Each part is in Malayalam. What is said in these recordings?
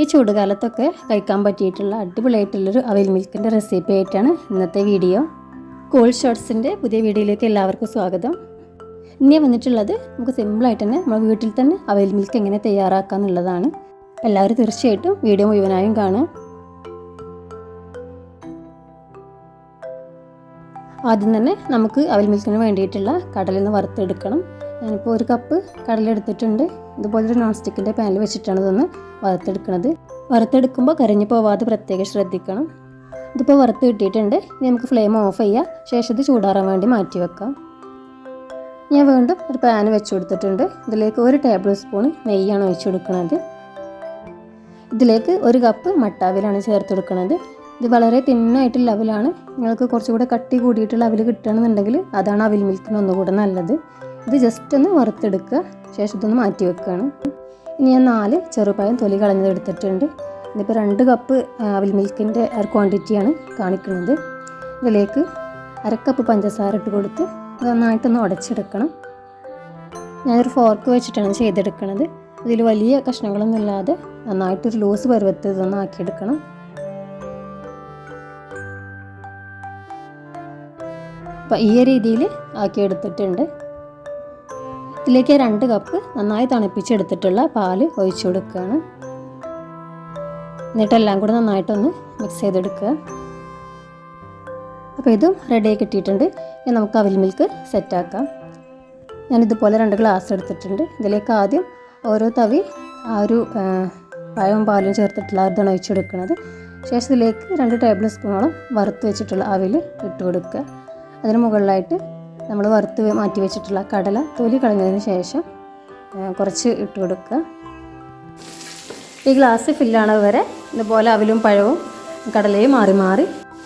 ഈ ചൂടുകാലത്തൊക്കെ കഴിക്കാൻ പറ്റിയിട്ടുള്ള അടിപൊളിയായിട്ടുള്ളൊരു അവൽ മിൽക്കിന്റെ റെസിപ്പി ആയിട്ടാണ് ഇന്നത്തെ വീഡിയോ. കോൾ ഷോർട്സിന്റെ പുതിയ വീഡിയോയിലേക്ക് എല്ലാവർക്കും സ്വാഗതം. ഇനി വന്നിട്ടുള്ളത് നമുക്ക് സിമ്പിളായിട്ട് തന്നെ നമ്മുടെ വീട്ടിൽ തന്നെ അവൽ മിൽക്ക് എങ്ങനെ തയ്യാറാക്കാം എന്നുള്ളതാണ്. എല്ലാവരും തീർച്ചയായിട്ടും വീഡിയോ മുഴുവനായും കാണുക. ആദ്യം തന്നെ നമുക്ക് അവൽ മിൽക്കിന് വേണ്ടിയിട്ടുള്ള കടലിൽ നിന്ന് വറുത്തെടുക്കണം. ഞാനിപ്പോൾ ഒരു കപ്പ് കടലെടുത്തിട്ടുണ്ട്. ഇതുപോലൊരു നോൺ സ്റ്റിക്കിന്റെ പാനിൽ വെച്ചിട്ടാണ് ഇതൊന്ന് വറുത്തെടുക്കുന്നത് വറുത്തെടുക്കുമ്പോൾ കരിഞ്ഞു പോവാതെ പ്രത്യേകം ശ്രദ്ധിക്കണം. ഇതിപ്പോൾ വറുത്ത് കിട്ടിയിട്ടുണ്ട്. ഇനി നമുക്ക് ഫ്ലെയിം ഓഫ് ചെയ്യുക ശേഷം ഇത് ചൂടാറാൻ വേണ്ടി മാറ്റി വെക്കാം. ഞാൻ വീണ്ടും ഒരു പാൻ വെച്ച് കൊടുത്തിട്ടുണ്ട്. ഇതിലേക്ക് ഒരു ടേബിൾ സ്പൂൺ നെയ്യാണ് ഒഴിച്ചു കൊടുക്കുന്നത് ഇതിലേക്ക് ഒരു കപ്പ് മട്ടാവിലാണ് ചേർത്ത് കൊടുക്കുന്നത് ഇത് വളരെ തിന്നായിട്ടുള്ള അവിലാണ്. നിങ്ങൾക്ക് കുറച്ചുകൂടെ കട്ടി കൂടിയിട്ടുള്ള അവിൽ കിട്ടുകയാണെന്നുണ്ടെങ്കിൽ അതാണ് അവിൽ മിൽക്കിന് ഒന്നുകൂടെ നല്ലത്. ഇത് ജസ്റ്റ് ഒന്ന് വറുത്തെടുക്കുക. ശേഷം ഇതൊന്ന് മാറ്റി വെക്കുകയാണ്. ഇനി ഞാൻ നാല് ചെറുപഴം തൊലി കളഞ്ഞത് എടുത്തിട്ടുണ്ട്. ഇതിപ്പോൾ രണ്ട് കപ്പ് അവിൽ മിൽക്കിന്റെ ക്വാണ്ടിറ്റിയാണ് കാണിക്കുന്നത്. ഇതിലേക്ക് അരക്കപ്പ് പഞ്ചസാര ഇട്ട് കൊടുത്ത് നന്നായിട്ടൊന്ന് ഉടച്ചെടുക്കണം. ഞാനൊരു ഫോർക്ക് വെച്ചിട്ടാണ് ചെയ്തെടുക്കുന്നത് ഇതിൽ വലിയ കഷ്ണങ്ങളൊന്നും ഇല്ലാതെ നന്നായിട്ടൊരു ലൂസ് പരുവത്ത് ഇതൊന്ന് ആക്കിയെടുക്കണം അപ്പം ഈ രീതിയിൽ ആക്കി എടുത്തിട്ടുണ്ട് ഇതിലേക്ക് രണ്ട് കപ്പ് നന്നായി തണുപ്പിച്ചെടുത്തിട്ടുള്ള പാൽ ഒഴിച്ചു കൊടുക്കുകയാണ്. എന്നിട്ടെല്ലാം കൂടെ നന്നായിട്ടൊന്ന് മിക്സ് ചെയ്തെടുക്കുക. അപ്പോൾ ഇതും റെഡി ആയി കിട്ടിയിട്ടുണ്ട്. ഇനി നമുക്ക് അവിൽ മിൽക്ക് സെറ്റാക്കാം ഞാനിതുപോലെ രണ്ട് ഗ്ലാസ് എടുത്തിട്ടുണ്ട്. ഇതിലേക്ക് ആദ്യം ഓരോ തവി ആ ഒരു പഴവും പാലും ചേർത്തിട്ടുള്ള അതാണ് ഒഴിച്ചെടുക്കുന്നത് ശേഷം ഇതിലേക്ക് രണ്ട് ടേബിൾ സ്പൂണോളം വറുത്ത് വെച്ചിട്ടുള്ള അവിൽ ഇട്ട് കൊടുക്കുക. അതിന് മുകളിലായിട്ട് നമ്മൾ വറുത്ത് മാറ്റി വെച്ചിട്ടുള്ള കടല തൊലി കളഞ്ഞതിന് ശേഷം കുറച്ച് ഇട്ട് കൊടുക്കുക. ഈ ഗ്ലാസ് ഫില്ലാണത് വരെ ഇതുപോലെ അവലും പഴവും കടലയും മാറി മാറി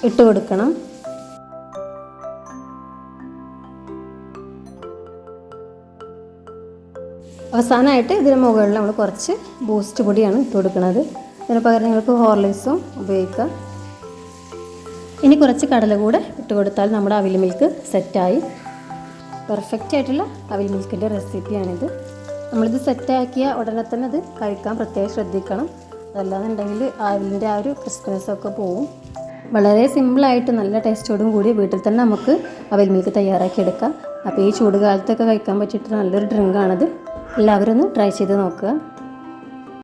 ഇട്ട് കൊടുക്കണം. അവസാനമായിട്ട് ഇതിന് മുകളിൽ നമ്മൾ കുറച്ച് ബൂസ്റ്റ് പൊടിയാണ് ഇട്ട് കൊടുക്കുന്നത്. ഇതിന് പകരം നിങ്ങൾക്ക് ഹോർലിക്സും ഉപയോഗിക്കാം. ഇനി കുറച്ച് കടല കൂടെ ഇട്ട് കൊടുത്താൽ നമ്മുടെ അവിൽ മിൽക്ക് സെറ്റായി പെർഫെക്റ്റ് ആയിട്ടുള്ള അവിൽ മിൽക്കിന്റെ റെസിപ്പിയാണിത്. നമ്മളിത് സെറ്റാക്കിയ ഉടനെ തന്നെ അത് കഴിക്കാൻ പ്രത്യേകം ശ്രദ്ധിക്കണം. അതല്ലാന്നുണ്ടെങ്കിൽ അവിലിന്റെ ആ ഒരു ക്രിസ്പനെസ് ഒക്കെ പോവും. വളരെ സിമ്പിളായിട്ട് നല്ല ടേസ്റ്റോടും കൂടി വീട്ടിൽ തന്നെ നമുക്ക് അവിൽ മിൽക്ക് തയ്യാറാക്കിയെടുക്കാം അപ്പോൾ ഈ ചൂടുകാലത്തൊക്കെ കഴിക്കാൻ പറ്റിയിട്ട് നല്ലൊരു ഡ്രിങ്കാണത് എല്ലാവരും ഒന്ന് ട്രൈ ചെയ്ത് നോക്കുക.